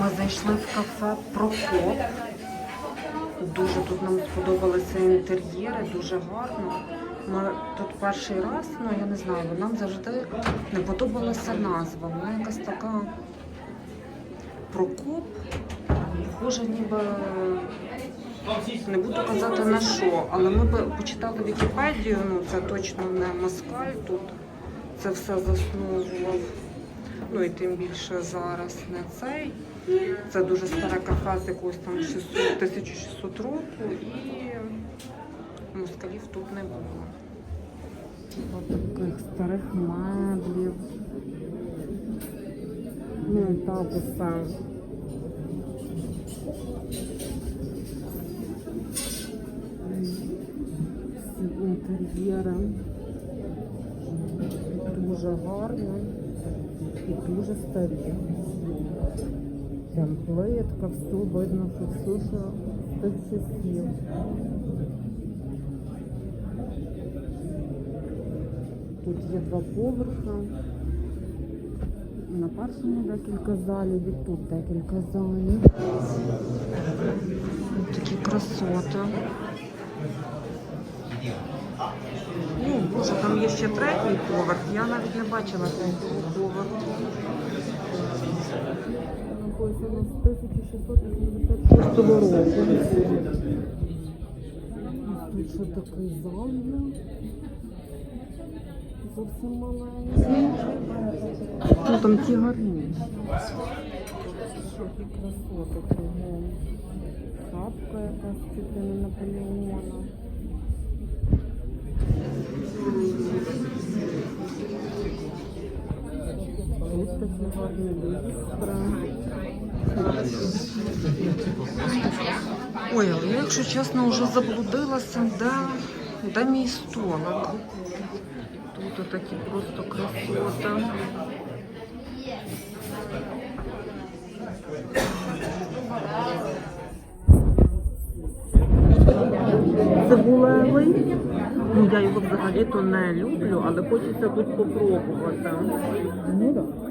Ми зайшли в кафе Прокоп. Дуже тут нам сподобалися інтер'єри, дуже гарно. Ми тут перший раз, ну я не знаю, нам завжди не подобалася назва. Вона якась така Прокоп. Схоже, ніби не буду казати на що, але ми почитали Вікіпедію, ну це точно не москаль тут. Це все засновував. Ну і тим більше зараз не цей. Це дуже старе кафе з якогось там 600, 1600 року і москалів тут не було. Ось таких старих меблів. Ну і так усе. Інтер'єри. Дуже гарно і дуже старі. Там плитка, все видно, що все, що з тих часів. Тут є два поверхи. На першому декілька залів і тут декілька залів. Такі красоти. Боже, там є ще третій поверх. Я навіть не бачила третього поверху. Написано з 1686 року. Тут ще такий зал є. Зовсім маленький. Ну там ті гарні. Які красоти кругом. Шапка якась чуть не Наполеона. Тут такі гарні люстра. Ой, але я, якщо чесно, вже заблудилася, де, де мій столик. Тут такі просто красоти. Цибулевий. Ну, я його взагалі-то не люблю, але хочеться тут попробувати. Ну так.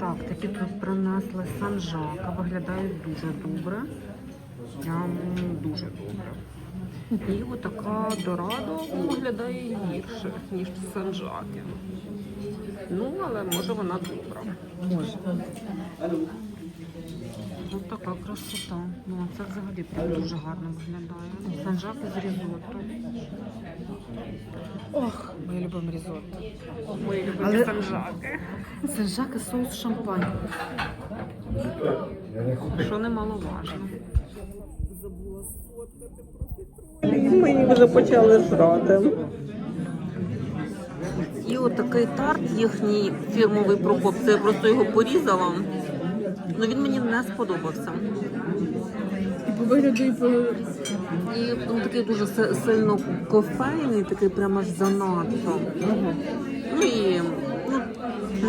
Так, такі тут принесли санжака, виглядають дуже добре. Прям дуже добре. І отака дорадо виглядає гірше, ніж санжаки. Ну, але може вона добра. Може. Ось така красота. Ну, це взагалі прям дуже гарно виглядає. Санжаки з різотто. Ох, ми любимо різотто. Мої любимі Але- санжаки. Санжаки соус шампань. Що немаловажно. Ми їх вже почали жрати. І отакий тарт їхній фірмовий Прокоп. Це я просто його порізала. Ну він мені не сподобався. І по вигляду, і по І він такий дуже сильно кофейний, такий прямо аж занадто. Ну і ну,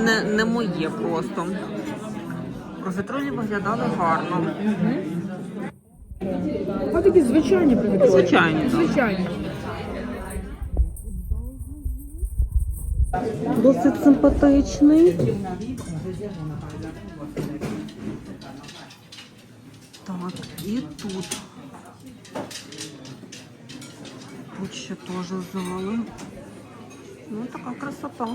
не, не моє просто. Профітролі виглядали гарно. Ось такі звичайні привітки. Звичайні, так. Звичайні. Досить симпатичний. Так, і тут. Тут ще теж зали. Ну, така красота.